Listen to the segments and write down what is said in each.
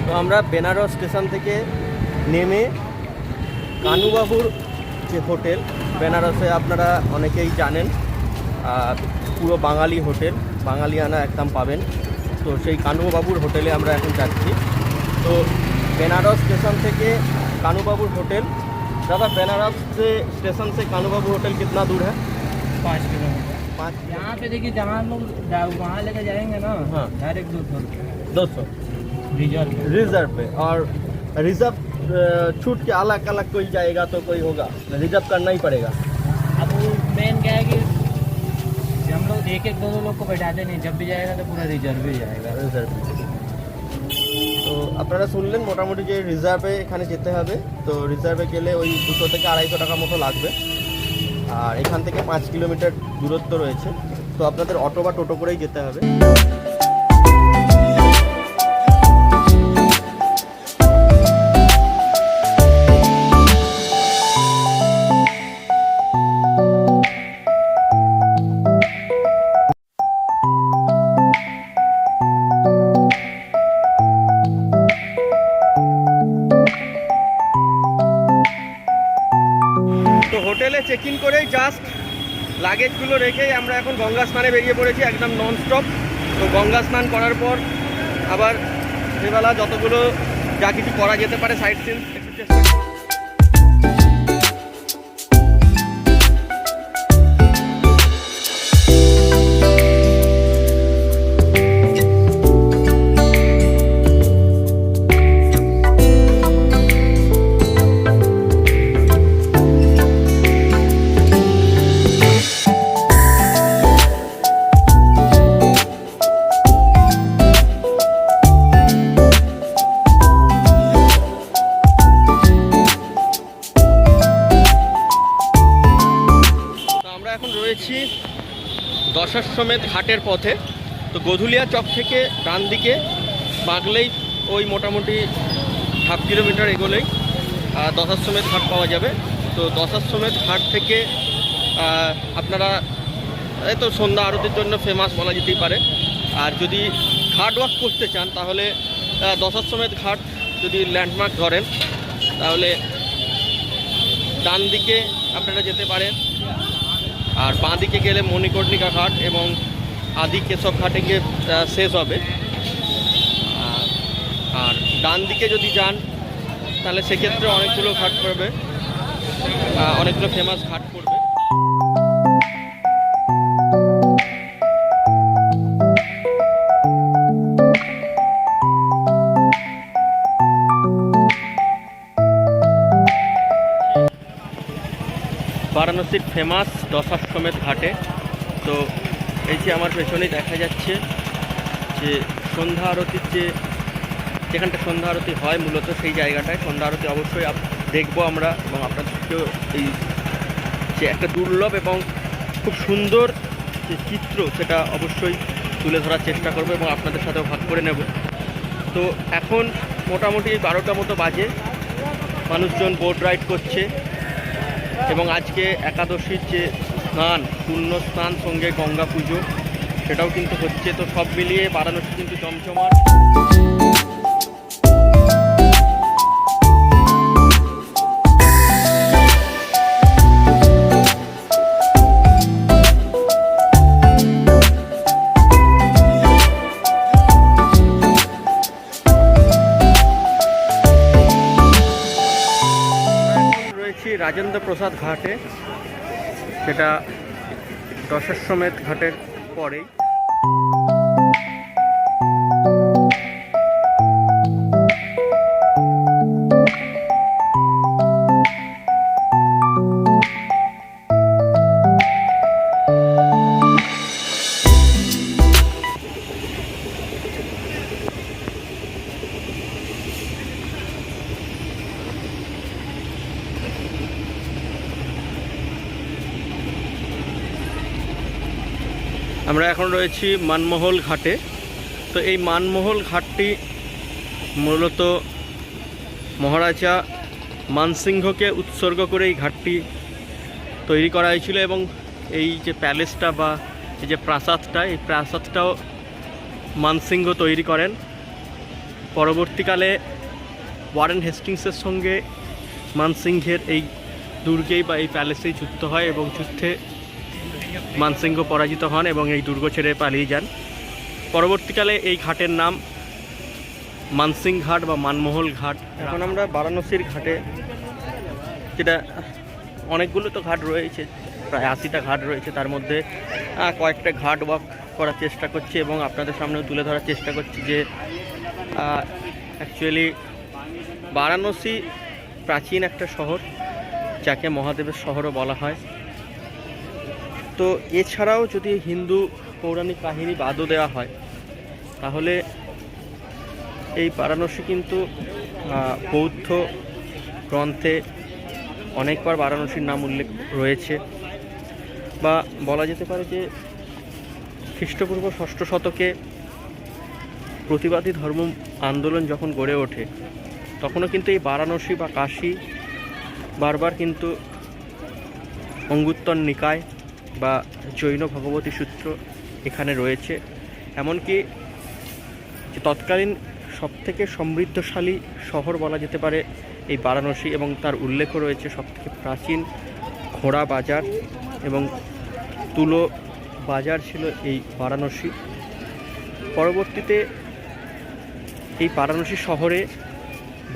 তো আমরা বেনারস স্টেশন থেকে নেমে কানুবাবুর যে হোটেল বেনারসে আপনারা অনেকেই জানেন আহ, পুরো বাঙালি হোটেল বাঙালিয়ানা একদম পাবেন তো সেই কানুবাবুর হোটেলে আমরা এখন যাচ্ছি তো বেনারস স্টেশন থেকে कानूबाबू होटल दादा बेनारस से स्टेशन से कानूबाबू होटल कितना दूर है पाँच किलोमीटर पाँच यहाँ पे देखिए जहाँ हम लोग जा- वहाँ लेके जाएंगे ना हाँ। डायरेक्ट दो सौ रुपये दो सौ रिजर्व रिजर्व पे और रिजर्व अ, छूट के अलग अलग कोई जाएगा तो कोई होगा रिजर्व करना ही पड़ेगा अब वो मेन क्या है कि हम लोग एक एक दो दो लोग को बैठाते नहीं जब भी जाएगा तो पूरा रिजर्व ही जाएगा রিজার্ভ তো আপনারা শুনলেন মোটামুটি যে রিজার্ভে এখানে যেতে হবে তো রিজার্ভে গেলে ওই দুশো থেকে আড়াইশো টাকা মতো লাগবে আর এখান থেকে পাঁচ কিলোমিটার দূরত্ব রয়েছে। তো আপনাদের অটো বা টোটো করেই যেতে হবে। লাগেজগুলো রেখেই আমরা এখন গঙ্গা স্নানে বেরিয়ে পড়েছি, একদম নন স্টপ তো গঙ্গা স্নান করার পর আবার সেবেলা যতগুলো যা কিছু করা যেতে পারে সাইড সিন একটু চেষ্টা ঘাটের পথে। তো গধুলিয়া চক থেকে ডান দিকে বাগলেই ওই মোটামুটি হাফ কিলোমিটার এগোলেই আহ, দশাশ্বমেধ ঘাট পাওয়া যাবে। তো দশাশ্বমেধ ঘাট থেকে আপনারা এই তো সন্ধ্যা আরতির জন্য ফেমাস বলা যেতেই পারে। আর যদি ঘাট ওয়াক করতে চান তাহলে আহ, দশাশ্বমেধ ঘাট যদি ল্যান্ডমার্ক ধরেন তাহলে ডান দিকে আপনারা যেতে পারেন। আর বাঁ দিকে গেলে মণিকর্ণিকা ঘাট এবং আদি কেশব ঘাটে গিয়ে শেষ হবে। আর- ডান দিকে যদি যান, তাহলে সেক্ষেত্রে অনেকগুলো ঘাট পড়বে। অনেকগুলো ফেমাস ঘাট পড়বে। বারাণসীর ফেমাস দশাশ্বমেধ ঘাটে। তো এই যে আমার পেছনেই দেখা যাচ্ছে যে সন্ধ্যা আরতির যে যেখানটা সন্ধ্যা আরতি হয় মূলত সেই জায়গাটায়, সন্ধ্যা আরতি অবশ্যই দেখব আমরা এবং আপনাদেরকেও এই যে একটা দুর্লভ এবং খুব সুন্দর যে চিত্র সেটা অবশ্যই তুলে ধরার চেষ্টা করব এবং আপনাদের সাথেও ভাগ করে নেব। তো এখন মোটামুটি বারোটা মতো বাজে, মানুষজন বোট রাইড করছে এবং আজকে একাদশীর যে স্নান পূর্ণ স্নান সঙ্গে গঙ্গা পুজো। সেটাও কিন্তু হচ্ছে। তো সব মিলিয়ে বারাণসী কিন্তু জমজমাট। রাজেন্দ্র প্রসাদ ঘাটে। সেটা দশাশ্বমেধ ঘাটের পরেই। আমরা এখন রয়েছি মানমহল ঘাটে। তো এই মানমহল ঘাটটি মূলত মহারাজা মানসিংহকে উৎসর্গ করে এই ঘাটটি তৈরি করা হয়েছিল এবং এই যে প্যালেসটা বা এই যে প্রাসাদটা, এই প্রাসাদটাও মানসিংহ তৈরি করেন। পরবর্তীকালে ওয়ারেন হেস্টিংসের সঙ্গে মানসিংহের এই দুর্গেই বা এই প্যালেসেই যুক্ত হয় এবং যুদ্ধে মানসিংহ পরাজিত হন এবং এই দুর্গ ছেড়ে পালিয়ে যান। পরবর্তীকালে এই ঘাটের নাম মানসিং ঘাট বা মানমোহল ঘাট। এখন আমরা বারাণসীর ঘাটে, যেটা অনেকগুলো তো ঘাট রয়েছে, প্রায় আশিটা ঘাট রয়েছে, তার মধ্যে কয়েকটা ঘাট ওয়াক করার চেষ্টা করছি এবং আপনাদের সামনেও তুলে ধরার চেষ্টা করছি যে অ্যাকচুয়ালি বারাণসী প্রাচীন একটা শহর, যাকে মহাদেবের শহরও বলা হয়। তো এছাড়াও যদি হিন্দু পৌরাণিক কাহিনী বাদও দেওয়া হয়, তাহলে এই বারাণসী কিন্তু বৌদ্ধ গ্রন্থে অনেকবার বারাণসীর নাম উল্লেখ রয়েছে। বা বলা যেতে পারে যে খ্রিস্টপূর্ব ষষ্ঠ শতকে প্রতিবাদী ধর্ম আন্দোলন যখন গড়ে ওঠে, তখনও কিন্তু এই বারাণসী বা কাশী বারবার কিন্তু অঙ্গুত্তর নিকায় বা জৈন ভগবতী সূত্র এখানে রয়েছে। এমনকি যে তৎকালীন সবথেকে সমৃদ্ধশালী শহর বলা যেতে পারে এই বারাণসী এবং তার উল্লেখও রয়েছে সবথেকে প্রাচীন ঘোড়া বাজার এবং তুলো বাজার ছিল এই বারাণসী। পরবর্তীতে এই বারাণসী শহরে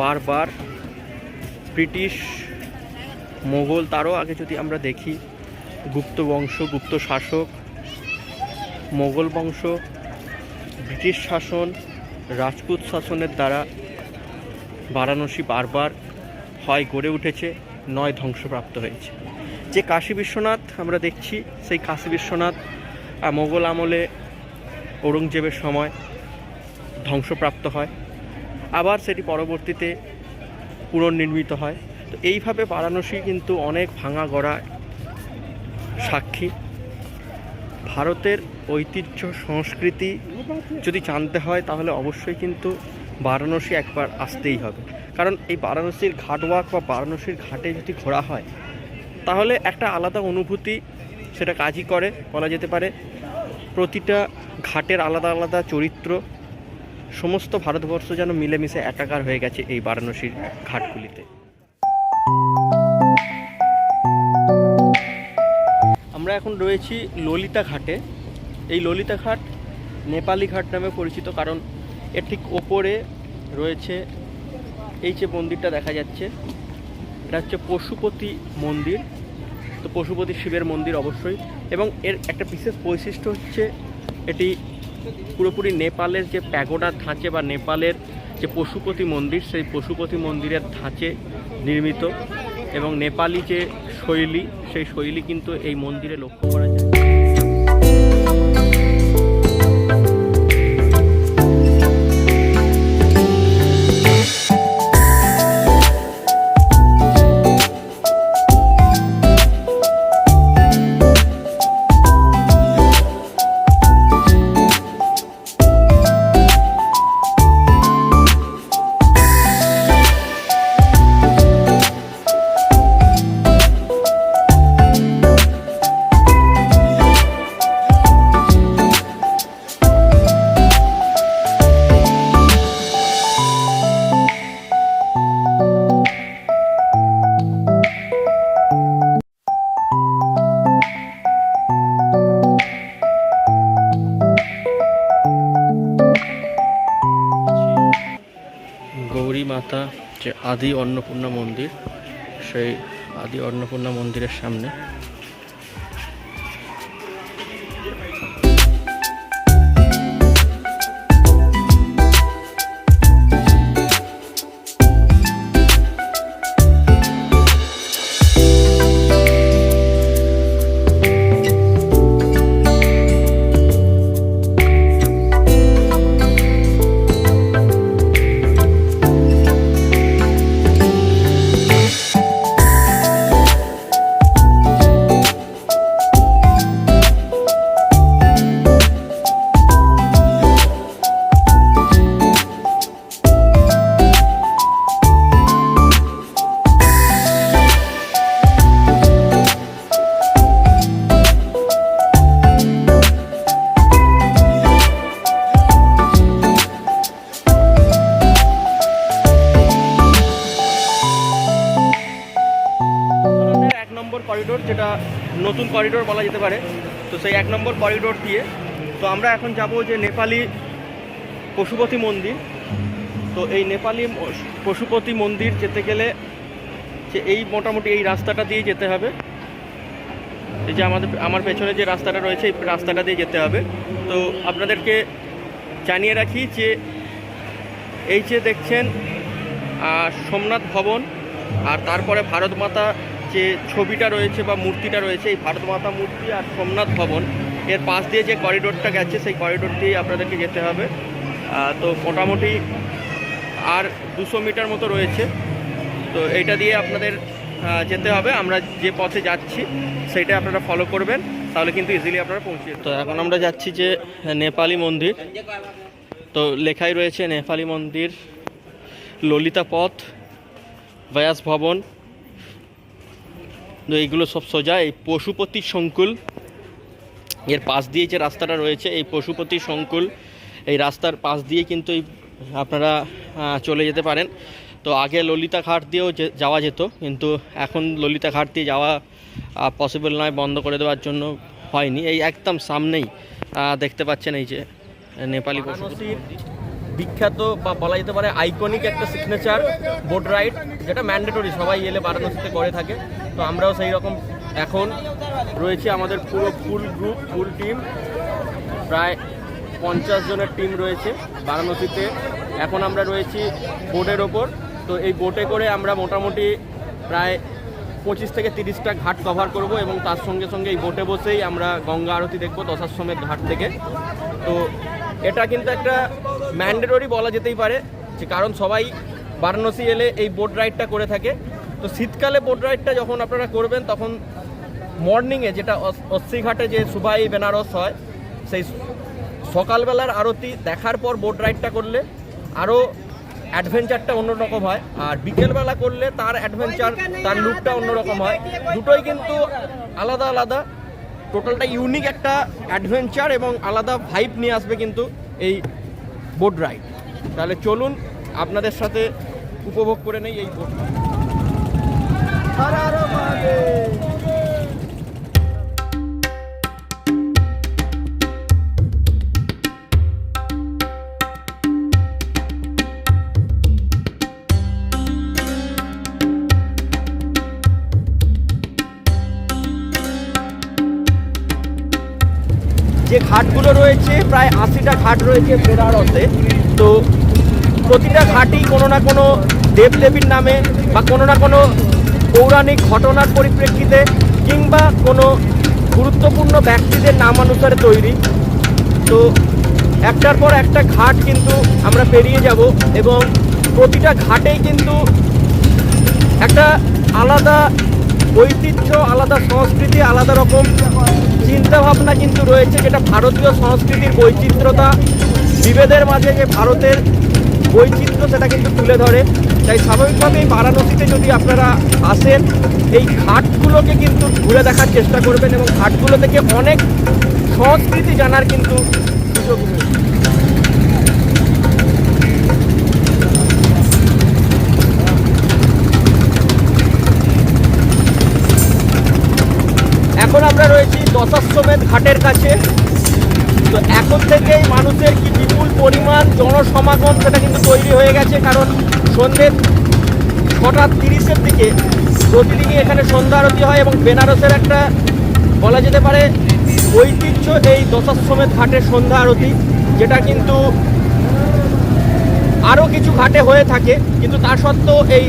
বারবার ব্রিটিশ মোগল, তারও আগে যদি আমরা দেখি গুপ্ত বংশ, গুপ্ত শাসক, মোগল বংশ, ব্রিটিশ শাসন, রাজপুত শাসনের দ্বারা বারাণসী বারবার হয়, গড়ে উঠেছে, নয় ধ্বংসপ্রাপ্ত হয়েছে। যে কাশী বিশ্বনাথ আমরা দেখছি, সেই কাশী বিশ্বনাথ মোগল আমলে ঔরঙ্গজেবের সময় ধ্বংসপ্রাপ্ত হয়। আবার সেটি পরবর্তীতে পুনর্নির্মিত হয়। তো এইভাবে বারাণসী কিন্তু অনেক ভাঙা গড়া সাক্ষী। ভারতের ঐতিহ্য, সংস্কৃতি যদি জানতে হয়, তাহলে অবশ্যই কিন্তু বারাণসী একবার আসতেই হবে। কারণ এই বারাণসীর ঘাটওয়াক বা বারাণসীর ঘাটে যদি ঘোরা হয়, তাহলে একটা আলাদা অনুভূতি সেটা কাজই করে, বলা যেতে পারে। প্রতিটা ঘাটের আলাদা আলাদা চরিত্র, সমস্ত ভারতবর্ষ যেন মিলেমিশে একাকার হয়ে গেছে এই বারাণসীর ঘাটগুলিতে। আমরা এখন রয়েছি ললিতা ঘাটে। এই ললিতা ঘাট নেপালি ঘাট নামে পরিচিত কারণ এর ঠিক ওপরে রয়েছে এই যে মন্দিরটা দেখা যাচ্ছে। এটা হচ্ছে পশুপতি মন্দির। তো পশুপতি শিবের মন্দির অবশ্যই। এবং এর একটা বিশেষ বৈশিষ্ট্য হচ্ছে এটি পুরোপুরি নেপালের যে প্যাগোডার ধাঁচে বা নেপালের যে পশুপতি মন্দির, সেই পশুপতি মন্দিরের ধাঁচে নির্মিত। এবং নেপালি যে শৈলী সেই শৈলী কিন্তু এই মন্দিরে লক্ষ্য করা আদি অন্নপূর্ণা মন্দির। সেই আদি অন্নপূর্ণা মন্দিরের সামনে। করিডোর দিয়ে। তো আমরা এখন যাব যে নেপালি পশুপতি মন্দির। তো এই নেপালি পশুপতি মন্দির যেতে গেলে যে এই মোটামুটি এই রাস্তাটা দিয়ে যেতে হবে। এই যে আমাদের, আমার পেছনে যে রাস্তাটা রয়েছে, এই রাস্তাটা দিয়ে যেতে হবে। তো আপনাদেরকে জানিয়ে রাখি যে এই যে দেখছেন সোমনাথ ভবন আর তারপরে ভারত মাতা যে ছবিটা রয়েছে বা মূর্তিটা রয়েছে, এই ভারত মাতা মূর্তি আর সোমনাথ ভবন। এর পাশ দিয়ে যে করিডোরটা গেছে, সেই করিডোর দিয়ে আপনাদেরকে যেতে হবে। তো মোটামুটি আর দুশো মিটার মতো রয়েছে। তো এইটা দিয়ে আপনাদের যেতে হবে। আমরা যে পথে যাচ্ছি, সেইটা আপনারা ফলো করবেন। তাহলে কিন্তু ইজিলি আপনারা পৌঁছে তো এখন আমরা যাচ্ছি যে নেপালি মন্দির। তো লেখাই রয়েছে নেপালি মন্দির, ললিতা পথ ব্যাস ভবন। তো এইগুলো সব সোজা। এই পশুপতি সংকুল। এর পাশ দিয়ে যে রাস্তাটা রয়েছে এই পশুপতি সংকুল এই রাস্তার পাশ দিয়ে কিন্তু এই আপনারা চলে যেতে পারেন। তো আগে ললিতা ঘাট দিয়েও যে- যাওয়া যেত কিন্তু এখন ললিতা ঘাট দিয়ে যাওয়া পসিবল নয় বন্ধ করে দেওয়ার জন্য হয়নি। এই একদম সামনেই দেখতে পাচ্ছেন এই যে নেপালি বিখ্যাত বা বলা যেতে পারে আইকনিক একটা সিগনেচার বোট রাইড যেটা ম্যান্ডেটরি সবাই এলে বারাণসীতে করে থাকে। তো আমরাও সেই রকম এখন রয়েছে আমাদের পুরো ফুল গ্রুপ ফুল টিম প্রায় পঞ্চাশ জনের টিম রয়েছে বারাণসীতে। এখন আমরা রয়েছি বোটের ওপর। তো এই বোটে করে আমরা মোটামুটি প্রায় পঁচিশ থেকে তিরিশটা ঘাট কভার করব এবং তার সঙ্গে সঙ্গে এই বোটে বসেই আমরা গঙ্গা আরতি দেখব দশাশ্রমের ঘাট থেকে। তো এটা কিন্তু একটা ম্যান্ডেটরি বলা যেতেই পারে যে কারণ সবাই বারাণসী এলে এই বোট রাইডটা করে থাকে। তো শীতকালে বোট রাইডটা যখন আপনারা করবেন তখন মর্নিংয়ে যেটা অস- অস্সিঘাটে যে সুবাই বেনারস হয়, সেই সকালবেলার আরতি দেখার পর বোট রাইডটা করলে আরও অ্যাডভেঞ্চারটা অন্যরকম হয়। আর বিকেলবেলা করলে তার অ্যাডভেঞ্চার তার লুকটা অন্যরকম হয়। দুটোই কিন্তু আলাদা আলাদা। টোটালটা ইউনিক একটা অ্যাডভেঞ্চার এবং আলাদা ভাইব নিয়ে আসবে কিন্তু এই বোট রাইড তাহলে চলুন আপনাদের সাথে উপভোগ করে নেই এই বোট ঘাটগুলো রয়েছে, প্রায় আশিটা ঘাট রয়েছে বেনারসে তো প্রতিটা ঘাটই কোনো না কোনো দেবদেবীর নামে বা কোনো না কোনো পৌরাণিক ঘটনার পরিপ্রেক্ষিতে কিংবা কোনো গুরুত্বপূর্ণ ব্যক্তিদের নামানুসারে তৈরি। তো একটার পর একটা ঘাট কিন্তু আমরা পেরিয়ে যাব এবং প্রতিটা ঘাটেই কিন্তু একটা আলাদা ঐতিহ্য, আলাদা সংস্কৃতি, আলাদা রকম চিন্তা ভাবনা কিন্তু রয়েছে যেটা ভারতীয় সংস্কৃতির বৈচিত্র্যতা, বিভেদের মাঝে যে ভারতের বৈচিত্র্য সেটা কিন্তু তুলে ধরে। তাই স্বাভাবিকভাবেই বারাণসীতে যদি আপনারা আসেন, এই ঘাটগুলোকে কিন্তু ঘুরে দেখার চেষ্টা করবেন এবং ঘাটগুলো থেকে অনেক সংস্কৃতি জানার কিন্তু সুযোগ রয়েছে। এখন আমরা রয়েছি দশাশ্বমেধ ঘাটের কাছে। তো এখন থেকেই মানুষের কি বিপুল পরিমাণ জনসমাগম সেটা কিন্তু তৈরি হয়ে গেছে, কারণ সন্ধ্যে ছটা তিরিশের দিকে প্রতিদিনই এখানে সন্ধ্যা আরতি হয় এবং বেনারসের একটা বলা যেতে পারে ঐতিহ্য এই দশাশ্বমেধ ঘাটের সন্ধ্যা আরতি, যেটা কিন্তু আরও কিছু ঘাটে হয়ে থাকে। কিন্তু তা সত্ত্বেও এই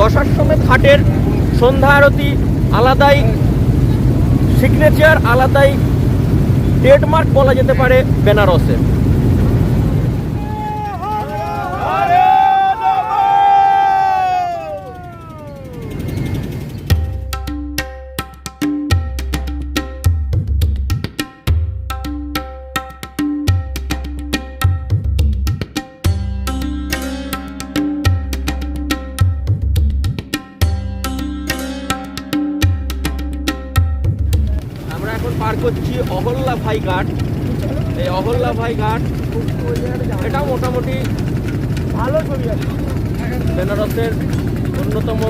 দশাশ্বমেধ ঘাটের সন্ধ্যা আরতি আলাদাই সিগনেচার আলাদাই ট্রেডমার্ক বলা যেতে পারে বেনারসে। এটাও মোটামুটি ভালো ছবি আছে। বেনারসের অন্যতম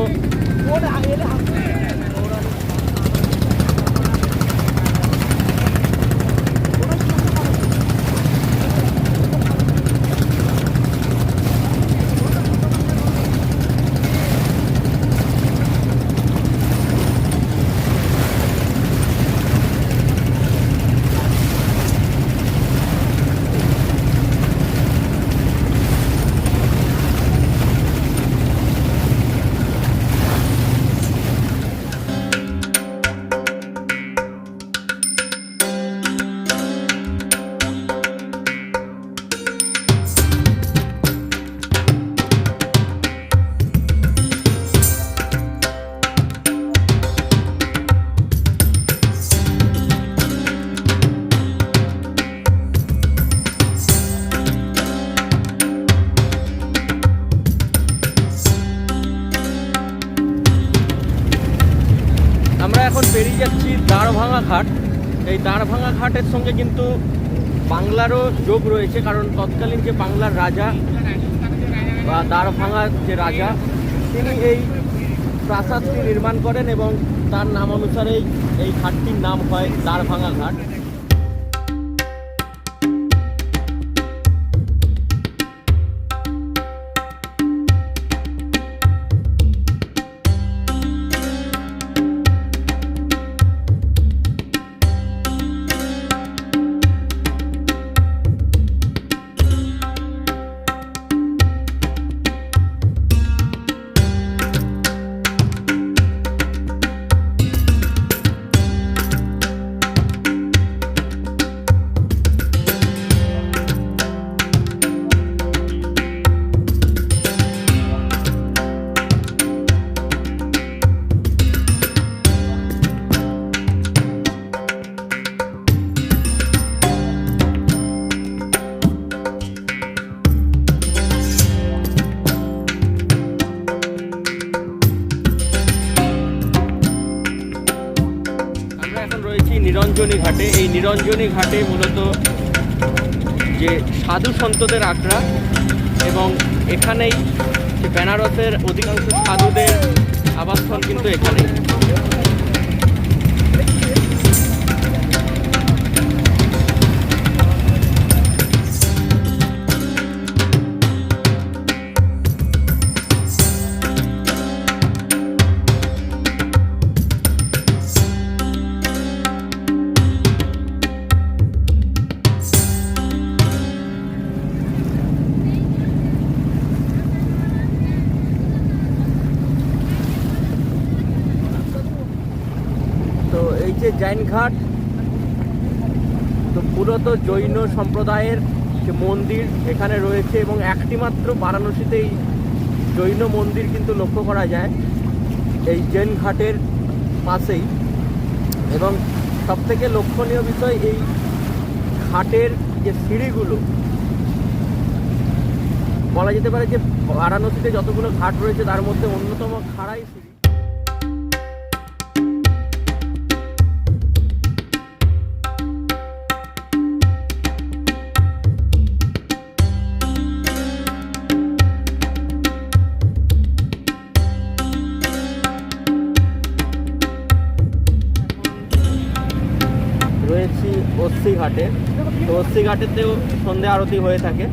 দাঁড়ভাঙা ঘাটের সঙ্গে কিন্তু বাংলারও যোগ রয়েছে, কারণ তৎকালীন যে বাংলার রাজা বা দাঁড়ভাঙার যে রাজা, তিনি এই প্রাসাদটি নির্মাণ করেন এবং তার নাম অনুসারেই এই ঘাটটির নাম হয় দাঁড়ভাঙা ঘাট। সাধু সন্তদের আখড়া এবং এখানেই বেনারসের অধিকাংশ সাধুদের আবাসস্থল কিন্তু এখানেই। এই যে জৈন ঘাট তো মূলত জৈন সম্প্রদায়ের যে মন্দির এখানে রয়েছে এবং একটি মাত্র বারাণসীতে এই জৈন মন্দির কিন্তু লক্ষ্য করা যায় এই জৈন ঘাটের পাশেই। এবং সবথেকে লক্ষণীয় বিষয় এই ঘাটের যে সিঁড়িগুলো, বলা যেতে পারে যে বারাণসীতে যতগুলো ঘাট রয়েছে তার মধ্যে অন্যতম খাড়াই সিঁড়ি। অস্থি ঘাটে তো অস্থি ঘাটেতেও সন্ধে আরতি হয়ে থাকে।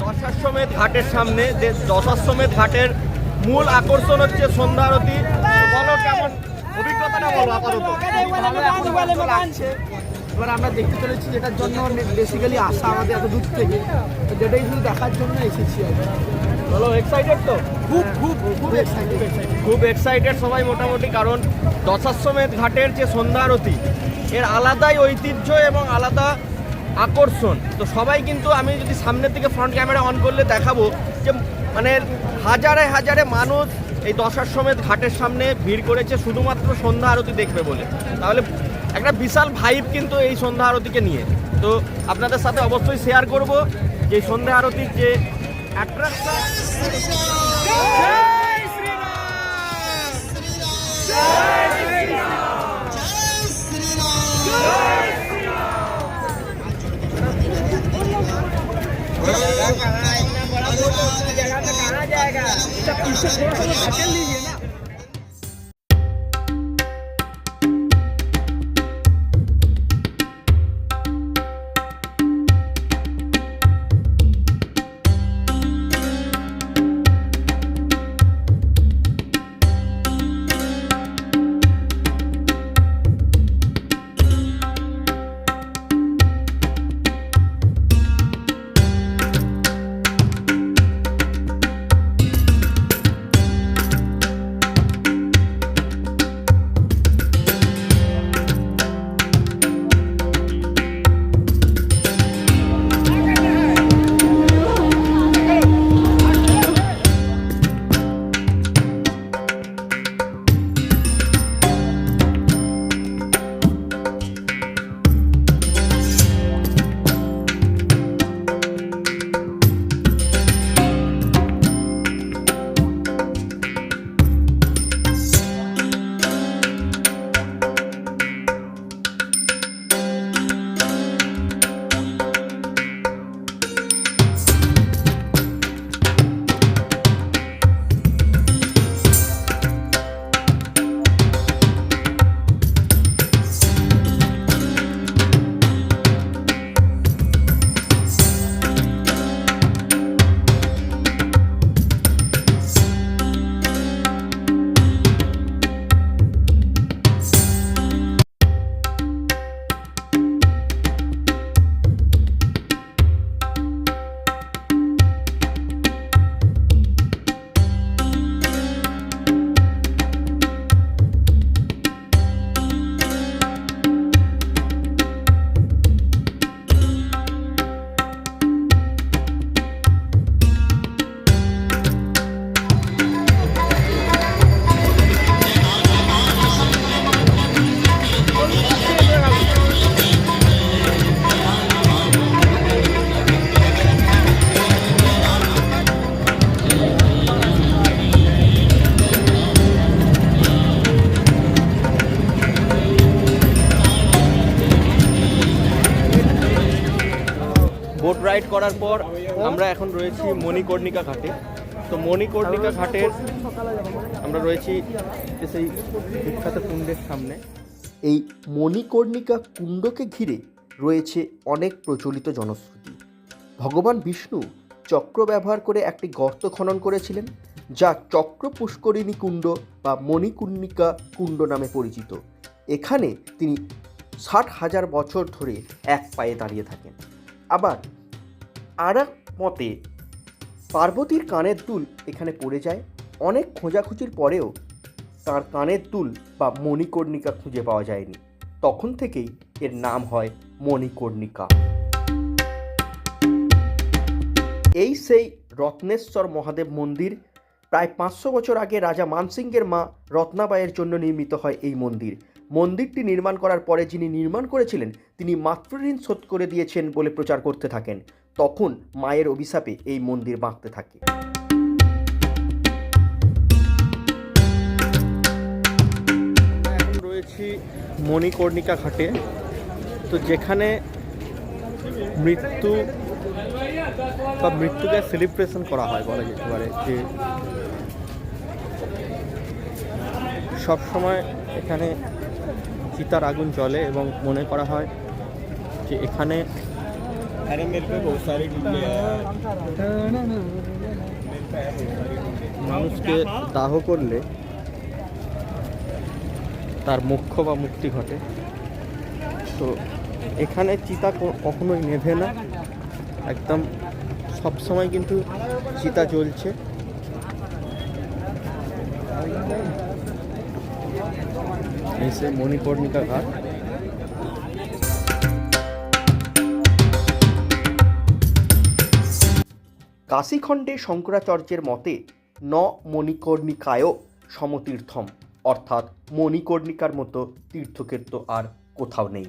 দশাশ্বমেধ ঘাটের সামনে যে দশাশ্বমেধ ঘাটের মূল আকর্ষণ হচ্ছে সন্ধ্যা আরতি। তো বলো কেমন? অভিজ্ঞতাটা আপাতত। এবার আমরা দেখতে চলেছি যেটার জন্য বেসিক্যালি আসা আমাদের এত দূর থেকে। তো যেটাই শুধু দেখার জন্য এসেছি আর বলো এক্সাইটেড তো? খুব খুব খুব এক্সাইটেড খুব এক্সাইটেড সবাই মোটামুটি কারণ দশাশ্বমেধ ঘাটের যে সন্ধ্যা আরতি এর আলাদাই ঐতিহ্য এবং আলাদা আকর্ষণ। তো সবাই কিন্তু আমি যদি সামনের দিকে ফ্রন্ট ক্যামেরা অন করলে দেখাবো যে মানে হাজারে হাজারে মানুষ এই দশার সমেত ঘাটের সামনে ভিড় করেছে শুধুমাত্র সন্ধ্যা আরতি দেখবে বলে। তাহলে একটা বিশাল ভাইব কিন্তু এই সন্ধ্যা আরতিকে নিয়ে। তো আপনাদের সাথে অবশ্যই শেয়ার করব যে সন্ধ্যা আরতির যে অ্যাট্রাকশন जाएगा इसका पीछे थोड़ा सा धकेल दीजिए ना করার পর আমরা এখন রয়েছি মণিকর্ণিকা ঘাটে। তো মণিকর্ণিকা ঘাটের আমরা রয়েছি সেই বিখ্যাত কুণ্ডের সামনে। এই মণিকর্ণিকা কুণ্ডকে ঘিরে রয়েছে অনেক প্রচলিত জনশ্রুতি। ভগবান বিষ্ণু চক্র ব্যবহার করে একটি গর্ত খনন করেছিলেন, যা চক্র পুষ্করিণী কুণ্ড বা মণিকর্ণিকা কুণ্ড নামে পরিচিত। এখানে তিনি ষাট হাজার বছর ধরে এক পায়ে দাঁড়িয়ে থাকেন। আবার আর মতে পার্বতীর কানের দুল এখানে পড়ে যায়। অনেক খোঁজাখুঁজির পরেও তার কানের দুল বা মণিকর্ণিকা খুঁজে পাওয়া যায়নি। তখন থেকেই এর নাম হয় মণিকর্ণিকা। এই সেই রত্নেশ্বর মহাদেব মন্দির, প্রায় পাঁচশো বছর আগে রাজা মানসিংহের মা রত্নাবাইয়ের জন্য নির্মিত হয় এই মন্দির। মন্দিরটি নির্মাণ করার পরে যিনি নির্মাণ করেছিলেন, তিনি মাতৃঋণ শোধ করে দিয়েছেন বলে প্রচার করতে থাকেন। তখন মায়ের অভিশাপে এই মন্দির বাঁকতে থাকে। রয়েছি মণিকর্ণিকা ঘাটে। তো যেখানে মৃত্যু বা মৃত্যুকে সেলিব্রেশন করা হয় বলা যেতে পারে যে সব সময় এখানে চিতার আগুন জ্বলে এবং মনে করা হয় যে এখানে अरे मेरे पे बहुत सारी टिकले हैं মানুষকে দাহ করলে তার মোক্ষ বা মুক্তি ঘটে তো এখানে চিতা ক- কখনোই নেভে না একদম সব সময় কিন্তু চিতা জ্বলছে এই সে মণিকর্ণিকা ঘাট কাশীখণ্ডে শঙ্করাচার্যের মতে ন মণিকর্ণিকায় সমতীর্থম অর্থাৎ মণিকর্ণিকার মতো তীর্থক্ষেত্র আর কোথাও নেই।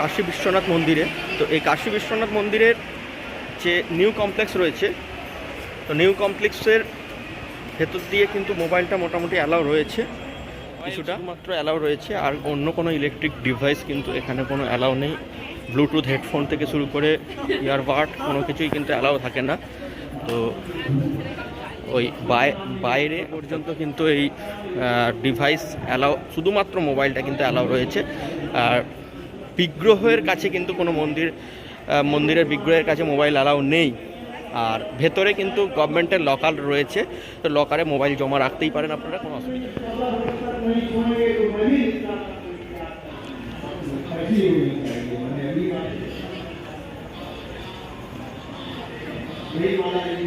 কাশী বিশ্বনাথ মন্দিরে। তো এই কাশী বিশ্বনাথ মন্দিরের যে নিউ কমপ্লেক্স রয়েছে, তো নিউ কমপ্লেক্সের ভেতর দিয়ে কিন্তু মোবাইলটা মোটামুটি অ্যালাউ রয়েছে, কিছুটা। মাত্র অ্যালাউ রয়েছে, আর অন্য কোনো ইলেকট্রিক ডিভাইস কিন্তু এখানে কোনো অ্যালাউ নেই। ব্লুটুথ হেডফোন থেকে শুরু করে ইয়ারবাড কোনো কিছুই কিন্তু অ্যালাউ থাকে না। তো ওই বাইরে পর্যন্ত কিন্তু এই ডিভাইস অ্যালাউ, শুধুমাত্র মোবাইলটা কিন্তু অ্যালাউ রয়েছে। আর বিগ্রহের কাছে কিন্তু কোনো মন্দির মন্দিরের বিগ্রহের কাছে মোবাইল অ্যালাউ নেই। আর ভেতরে কিন্তু গভর্নমেন্টের লকার রয়েছে, তো লকারে মোবাইল জমা রাখতেই পারেন আপনারা, কোনো অসুবিধা নেই।